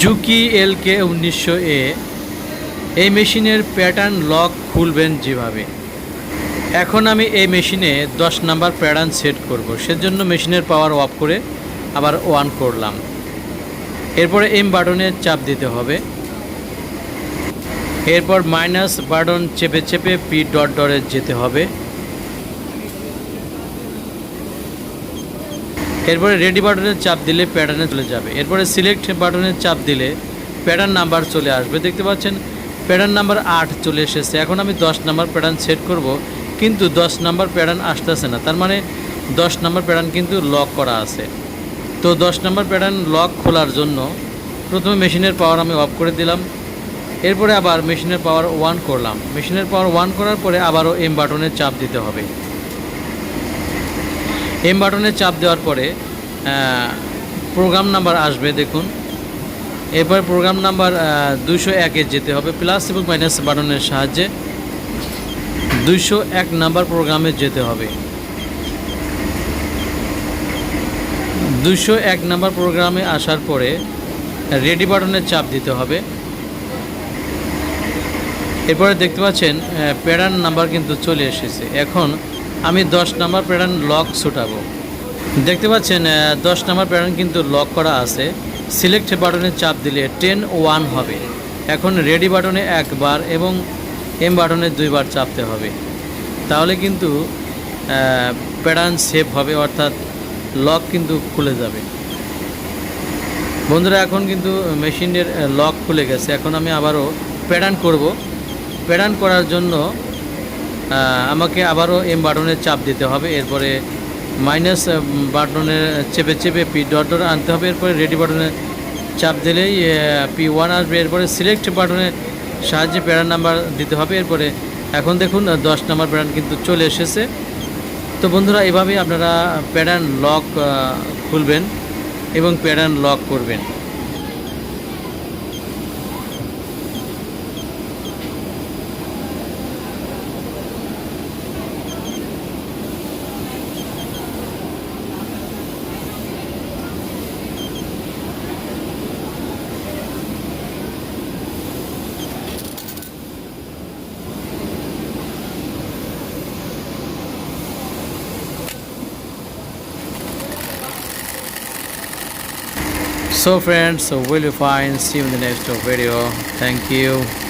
Juki এল কে উনিশশো এ, এই মেশিনের প্যাটার্ন লক খুলবেন যেভাবে। এখন আমি এই মেশিনে দশ নাম্বার প্যাটার্ন সেট করব। সেজন্য মেশিনের পাওয়ার অফ করে আবার ওয়ান করলাম। এরপরে এম বাটনে চাপ দিতে হবে। এরপর মাইনাস বাটন চেপে চেপে পি ডট ডটে যেতে হবে। এরপরে রেডি বাটনে চাপ দিলে প্যাটার্নে চলে যাবে। এরপরে সিলেক্ট বাটনে চাপ দিলে প্যাটার্ন নাম্বার চলে আসবে। দেখতে পাচ্ছেন প্যাটার্ন নাম্বার আট চলে এসেছে। এখন আমি দশ নাম্বার প্যাটার্ন সেট করব, কিন্তু দশ নাম্বার প্যাটার্ন আসতেছে না। তার মানে দশ নাম্বার প্যাটার্ন কিন্তু লক করা আছে। তো দশ নাম্বার প্যাটার্ন লক খোলার জন্য প্রথমে মেশিনের পাওয়ার আমি অফ করে দিলাম। এরপরে আবার মেশিনের পাওয়ার ওয়ান করলাম। মেশিনের পাওয়ার ওয়ান করার পরে আবারও এম বাটনে চাপ দিতে হবে। এম বাটনে চাপ দেওয়ার পরে প্রোগ্রাম নাম্বার আসবে, দেখুন। এরপর প্রোগ্রাম নাম্বার দুশো একে যেতে হবে প্লাস এবং মাইনাস বাটনের সাহায্যে দুইশো এক নাম্বার প্রোগ্রামে যেতে হবে। দুশো এক নাম্বার প্রোগ্রামে আসার পরে রেডি বাটনের চাপ দিতে হবে। এরপরে দেখতে পাচ্ছেন প্যাটার্ন নাম্বার কিন্তু চলে এসেছে। এখন আমি দশ নাম্বার প্যাটার্ন লক ছুটাবো। দেখতে পাচ্ছেন দশ নাম্বার প্যাটার্ন কিন্তু লক করা আছে। সিলেক্ট বাটনে চাপ দিলে টেন ওয়ান হবে। এখন রেডি বাটনে একবার এবং এম বাটনে দুইবার চাপতে হবে। তাহলে কিন্তু প্যাটার্ন সেভ হবে, অর্থাৎ লক কিন্তু খুলে যাবে। বন্ধুরা, এখন কিন্তু মেশিনের লক খুলে গেছে। এখন আমি আবারও প্যাটার্ন করব। প্যাটার্ন করার জন্য আমাকে আবারও এম বাটনে চাপ দিতে হবে, এরপরে মাইনাস বাটনে চেপে চেপে পি ডট ডট আনতে হবে, এরপরে রেডি বাটনে চাপ দিলেই পি ওয়ান আসবে, এরপরে সিলেক্ট বাটনের সাহায্যে প্যাটার্ন নাম্বার দিতে হবে, এরপরে এখন দেখুন দশ নাম্বার প্যাটার্ন কিন্তু চলে এসেছে। তো বন্ধুরা, এভাবেই আপনারা প্যাটার্ন লক খুলবেন এবং প্যাটার্ন লক করবেন। So friends, so will you find see you in the next video. Thank you.